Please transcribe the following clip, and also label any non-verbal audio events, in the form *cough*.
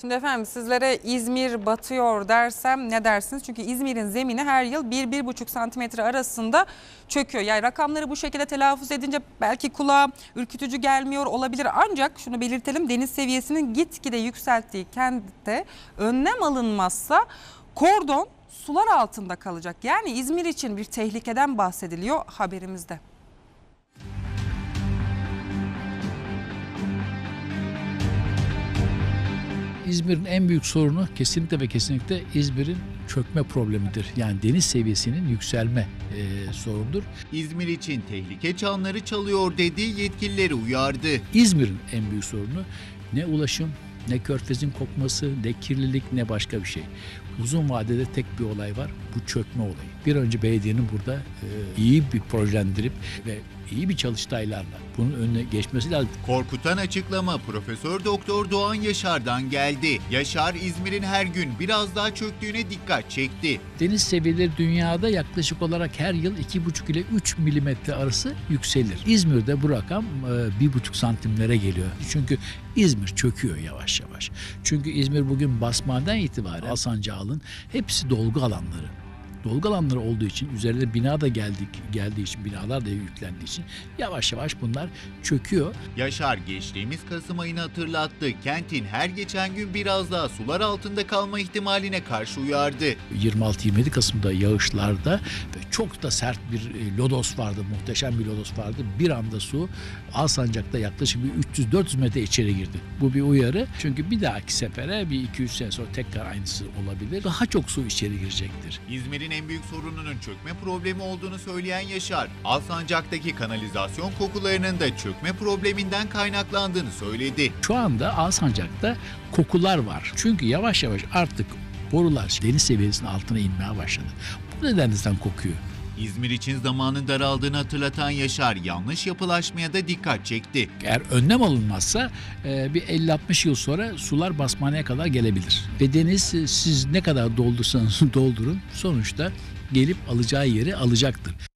Şimdi efendim sizlere İzmir batıyor dersem ne dersiniz? Çünkü İzmir'in zemini her yıl 1-1,5 santimetre arasında çöküyor. Yani rakamları bu şekilde telaffuz edince belki kulağa ürkütücü gelmiyor olabilir. Ancak şunu belirtelim deniz seviyesinin gitgide yükselttiği kentte önlem alınmazsa kordon sular altında kalacak. Yani İzmir için bir tehlikeden bahsediliyor haberimizde. İzmir'in en büyük sorunu kesinlikle ve kesinlikle İzmir'in çökme problemidir. Yani deniz seviyesinin yükselme e, sorunudur. İzmir için tehlike çanları çalıyor dedi, yetkilileri uyardı. İzmir'in en büyük sorunu ne ulaşım, ne körfezin kokması, ne kirlilik, ne başka bir şey. Uzun vadede tek bir olay var, bu çökme olayı. Bir önce belediyenin burada e, iyi bir projelendirip ve iyi bir çalıştaylarla bunun önüne geçmesi lazım. Korkutan açıklama Profesör Doktor Doğan Yaşar'dan geldi. Yaşar İzmir'in her gün biraz daha çöktüğüne dikkat çekti. Deniz seviyeleri dünyada yaklaşık olarak her yıl 2,5 ile 3 milimetre arası yükselir. İzmir'de bu rakam e, 1,5 santimlere geliyor. Çünkü İzmir çöküyor yavaş yavaş. Çünkü İzmir bugün basmadan itibaren Alsancak'ın hepsi dolgu alanları. Dolgu alanları olduğu için üzerinde bina da geldik geldiği için binalar da yüklendiği için yavaş yavaş bunlar çöküyor. Yaşar geçtiğimiz Kasım ayını hatırlattı. Kentin her geçen gün biraz daha sular altında kalma ihtimaline karşı uyardı. 26-27 Kasım'da yağışlarda ve çok da sert bir e, lodos vardı, muhteşem bir lodos vardı. Bir anda su Alsancak'ta yaklaşık bir 300-400 metre içeri girdi. Bu bir uyarı. Çünkü bir dahaki sefere bir 2-3 sene sonra tekrar aynısı olabilir. Daha çok su içeri girecektir. İzmir'in en büyük sorununun çökme problemi olduğunu söyleyen Yaşar, Alsancak'taki kanalizasyon kokularının da çökme probleminden kaynaklandığını söyledi. Şu anda Alsancak'ta kokular var. Çünkü yavaş yavaş artık borular deniz seviyesinin altına inmeye başladı. Bu nedenizden kokuyor. İzmir için zamanın daraldığını hatırlatan Yaşar, yanlış yapılaşmaya da dikkat çekti. Eğer önlem alınmazsa e, bir 50-60 yıl sonra sular basmaneye kadar gelebilir. Ve deniz e, siz ne kadar doldursanız *laughs* doldurun sonuçta gelip alacağı yeri alacaktır.